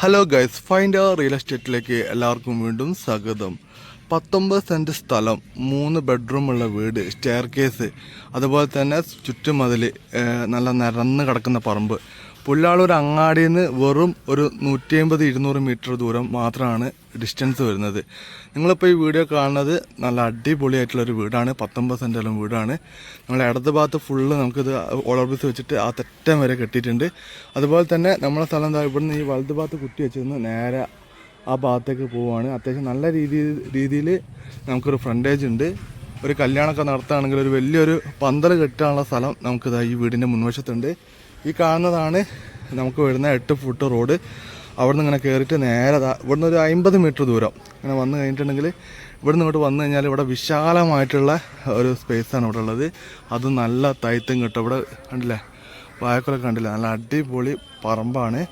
Hello guys find real എസ്റ്റേറ്റിലേക്ക് എല്ലാവർക്കും വീണ്ടും സ്വാഗതം. പത്തൊമ്പത് സെന്റ് സ്ഥലം മൂന്ന് ബെഡ്റൂമുള്ള വീട് സ്റ്റെയർ കേസ് അതുപോലെ തന്നെ ചുറ്റുമതിൽ നല്ല നിരന്ന് കിടക്കുന്ന പറമ്പ്. പുല്ലാളൂർ അങ്ങാടിയിൽ നിന്ന് വെറും ഒരു നൂറ്റി അമ്പത് ഇരുന്നൂറ് മീറ്റർ ദൂരം മാത്രമാണ് ഡിസ്റ്റൻസ് വരുന്നത്. നിങ്ങളിപ്പോൾ ഈ വീഡിയോ കാണുന്നത് നല്ല അടിപൊളിയായിട്ടുള്ളൊരു വീടാണ്. പത്തൊമ്പത് സെന്റോളം വീടാണ്. നമ്മൾ ഇടത് ഭാഗത്ത് ഫുള്ള് നമുക്കിത് ഓളർബിസ് വെച്ചിട്ട് ആ തെറ്റം വരെ കെട്ടിയിട്ടുണ്ട്. അതുപോലെ തന്നെ നമ്മളെ സ്ഥലം എന്താ ഇവിടുന്ന് ഈ വലത് ഭാഗത്ത് കുത്തി വെച്ചിരുന്ന് നേരെ ആ ഭാഗത്തേക്ക് പോവുകയാണ് അത്യാവശ്യം നല്ല രീതിയിൽ രീതിയിൽ നമുക്കൊരു ഫ്രണ്ടേജ് ഉണ്ട്. ഒരു കല്യാണമൊക്കെ നടത്തുകയാണെങ്കിൽ ഒരു വലിയൊരു പന്തൽ കെട്ടാനുള്ള സ്ഥലം നമുക്കിതാ ഈ വീടിന്റെ മുൻവശത്തുണ്ട്. ഈ കാണുന്നതാണ് നമുക്ക് വരുന്ന എട്ട് ഫുട്ട് റോഡ് അവിടുന്ന് ഇങ്ങനെ കയറിയിട്ട് നേരെ ഇവിടുന്ന് ഒരു അമ്പത് മീറ്റർ ദൂരം. ഇങ്ങനെ വന്നു കഴിഞ്ഞിട്ടുണ്ടെങ്കിൽ ഇവിടുന്ന് ഇങ്ങോട്ട് വന്നു കഴിഞ്ഞാൽ ഇവിടെ വിശാലമായിട്ടുള്ള ഒരു സ്പേസാണ് ഇവിടെ ഉള്ളത്. അത് നല്ല തൈത്തും കിട്ടും. ഇവിടെ കണ്ടില്ലേ? വായക്കുലൊക്കെ കണ്ടില്ല? നല്ല അടിപൊളി പറമ്പാണ്.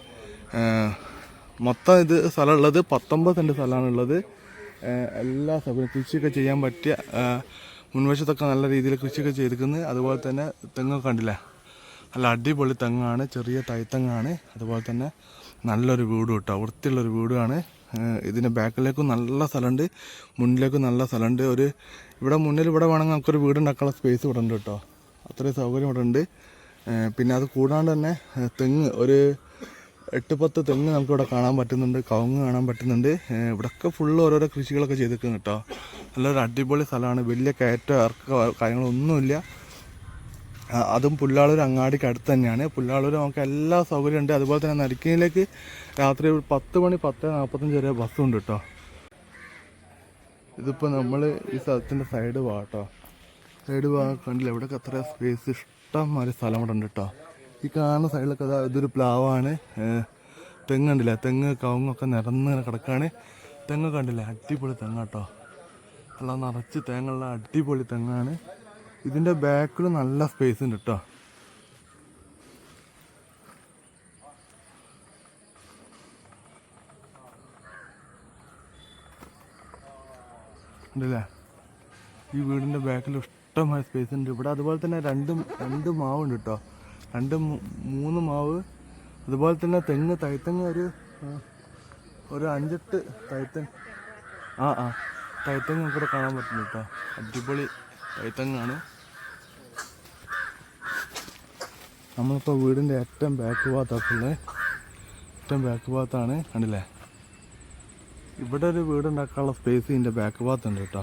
മൊത്തം ഇത് സ്ഥലമുള്ളത് പത്തൊമ്പത് സെന്റ് സ്ഥലമാണ് ഉള്ളത്. എല്ലാ സ്ഥലവും കൃഷിയൊക്കെ ചെയ്യാൻ പറ്റിയ മുൻവശത്തൊക്കെ നല്ല രീതിയിൽ കൃഷിയൊക്കെ ചെയ്തിരിക്കുന്നത്. അതുപോലെ തന്നെ തെങ്ങൊക്കെ കണ്ടില്ലേ? നല്ല അടിപൊളി തെങ്ങാണ് ചെറിയ തൈത്തെങ്ങാണ് അതുപോലെ തന്നെ നല്ലൊരു വീട് കേട്ടോ. വൃത്തിയുള്ളൊരു ഏഹ് ഇതിന്റെ ബാക്കിലേക്കും നല്ല സ്ഥലമുണ്ട്. മുന്നിലേക്കും നല്ല സ്ഥലമുണ്ട്. ഒരു ഇവിടെ മുന്നിൽ ഇവിടെ വേണമെങ്കിൽ നമുക്കൊരു വീട് ഉണ്ടാക്കാനുള്ള സ്പേസ് ഇവിടെ ഉണ്ട് കേട്ടോ. അത്രയും സൗകര്യം ഇവിടെ ഉണ്ട്. പിന്നെ അത് കൂടാണ്ട് തന്നെ തെങ്ങ്. ഒരു എട്ട് പത്ത് തെങ്ങ് നമുക്കിവിടെ കാണാൻ പറ്റുന്നുണ്ട്. കവുങ്ങ് കാണാൻ പറ്റുന്നുണ്ട്. ഇവിടെയൊക്കെ ഫുള്ള് ഓരോരോ കൃഷികളൊക്കെ ചെയ്തിരിക്കുന്നു കേട്ടോ. നല്ലൊരു അടിപൊളി സ്ഥലമാണ്. വലിയ കയറ്റം ഇറക്കോ കാര്യങ്ങളൊന്നുമില്ല. അതും പുല്ലാളൂർ അങ്ങാടിക്ക് അടുത്ത് തന്നെയാണ്. പുല്ലാളൂർ നമുക്ക് എല്ലാ സൗകര്യം ഉണ്ട്. അതുപോലെ തന്നെ നരിക്കയിലേക്ക് രാത്രി പത്ത് മണി പത്ത് നാൽപ്പത്തഞ്ച് വരെ ബസ്സുണ്ട് കേട്ടോ ഇതിപ്പോൾ നമ്മൾ ഈ സ്ഥലത്തിന്റെ സൈഡ് പോകാം കേട്ടോ സൈഡ് പോകാൻ കണ്ടില്ല? ഇവിടെയൊക്കെ അത്ര സ്പേസ് ഇഷ്ടം മാതിരി സ്ഥലം ഇവിടെ ഉണ്ട് കേട്ടോ ഈ കാണുന്ന സൈഡിലൊക്കെ അതാ ഇതൊരു പ്ലാവാണ്. തെങ്ങ് കണ്ടില്ല? തെങ്ങ് കവുങ്ങൊക്കെ നിരന്ന് കിടക്കുകയാണ് തെങ്ങ് കണ്ടില്ല? അടിപൊളി തെങ്ങ് കേട്ടോ എല്ലാം നിറച്ച് തേങ്ങയുള്ള അടിപൊളി തെങ്ങാണ്. ഇതിന്റെ ബാക്കിൽ നല്ല സ്പേസ് ഉണ്ട് കേട്ടോ ഉണ്ടല്ലേ? ഈ വീടിന്റെ ബാക്കിൽ ഇഷ്ടമായ സ്പേസ് ഉണ്ട്. ഇവിടെ അതുപോലെ തന്നെ രണ്ട് രണ്ട് മാവുണ്ട് കേട്ടോ രണ്ട് മൂന്ന് മാവ്. അതുപോലെ തന്നെ തെങ്ങ് തൈത്തങ്ങ് ഒരു ഒരു അഞ്ചെട്ട് തൈത്തങ് ആ ആ. തൈത്തങ്ങ് ഇവിടെ കാണാൻ പറ്റുന്നു കേട്ടോ അടിപൊളി തൈത്തങ്ങാണ്. നമ്മളിപ്പോൾ വീടിന്റെ ഏറ്റവും ബാക്ക് ഭാഗത്താക്കുള്ളത് ഏറ്റവും ബാക്ക് ഭാഗത്താണ് കണ്ടില്ലേ? ഇവിടെ ഒരു വീട് ഉണ്ടാക്കാനുള്ള സ്പേസ് ഇതിന്റെ ബാക്ക് ഭാഗത്തുണ്ട് കേട്ടോ.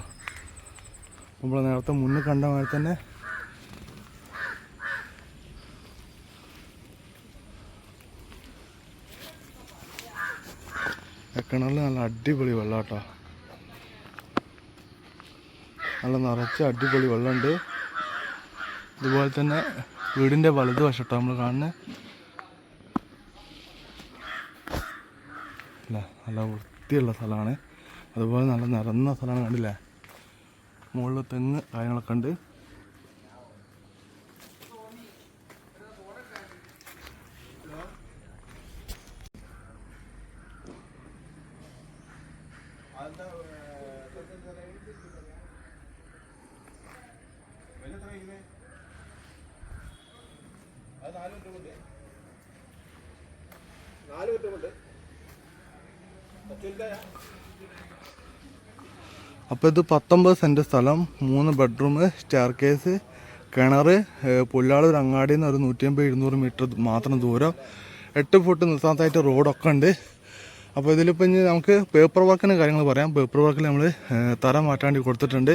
നമ്മൾ നേരത്തെ മുന്നിൽ കണ്ട മാതിരി തന്നെ കിണറിൽ നല്ല അടിപൊളി വെള്ളം കേട്ടോ. നല്ല നിറച്ച് അടിപൊളി വെള്ളമുണ്ട്. ഇതുപോലെ തന്നെ വീടിന്റെ വലത് വശട്ടോ നമ്മൾ കാണുന്നത് അല്ല? നല്ല വൃത്തിയുള്ള സ്ഥലമാണ്. അതുപോലെ നല്ല നിറഞ്ഞ സ്ഥലമാണ് കണ്ടില്ലേ? മുകളിൽ തെങ്ങ് കാര്യങ്ങളൊക്കെ ഉണ്ട്. അപ്പോൾ ഇത് പത്തൊമ്പത് സെന്റ് സ്ഥലം മൂന്ന് ബെഡ്റൂം സ്റ്റാർ കേസ് കിണർ പുല്ലാളൂർ അങ്ങാടിയിൽ നിന്ന് ഒരു നൂറ്റിയമ്പത് ഇരുന്നൂറ് മീറ്റർ മാത്രം ദൂരം. എട്ട് ഫുട്ട് നിസ്സാത്തായിട്ട് റോഡൊക്കെ ഉണ്ട്. അപ്പോൾ ഇതിലിപ്പോൾ ഇനി നമുക്ക് പേപ്പർ വർക്കിന്റെ കാര്യങ്ങൾ പറയാം. പേപ്പർ വർക്കിൽ നമ്മൾ തരം മാറ്റാണ്ടി കൊടുത്തിട്ടുണ്ട്.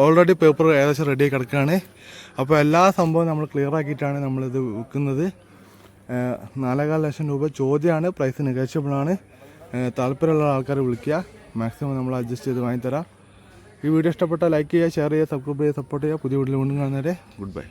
ഓൾറെഡി പേപ്പർ ഏകദേശം റെഡി കിടക്കുകയാണ് അപ്പോൾ എല്ലാ സംഭവവും നമ്മൾ ക്ലിയർ ആക്കിയിട്ടാണ് നമ്മളിത് വിൽക്കുന്നത് നാലേകാൽ ലക്ഷം രൂപ ചോദ്യമാണ് പ്രൈസ് നെഗോഷ്യബിൾ ആണ്. താല്പര്യമുള്ള ആൾക്കാർ വിളിക്കുക. മാക്സിമം നമ്മൾ അഡ്ജസ്റ്റ് ചെയ്ത് വാങ്ങിത്തരാം. ഈ വീഡിയോ ഇഷ്ടപ്പെട്ടാൽ ലൈക്ക് ചെയ്യുക ഷെയർ ചെയ്യുക സബ്സ്ക്രൈബ് ചെയ്യുക സപ്പോർട്ട് ചെയ്യുക. പുതിയ വീഡിയോ വീണ്ടും കാണുന്നവരെ ഗുഡ് ബൈ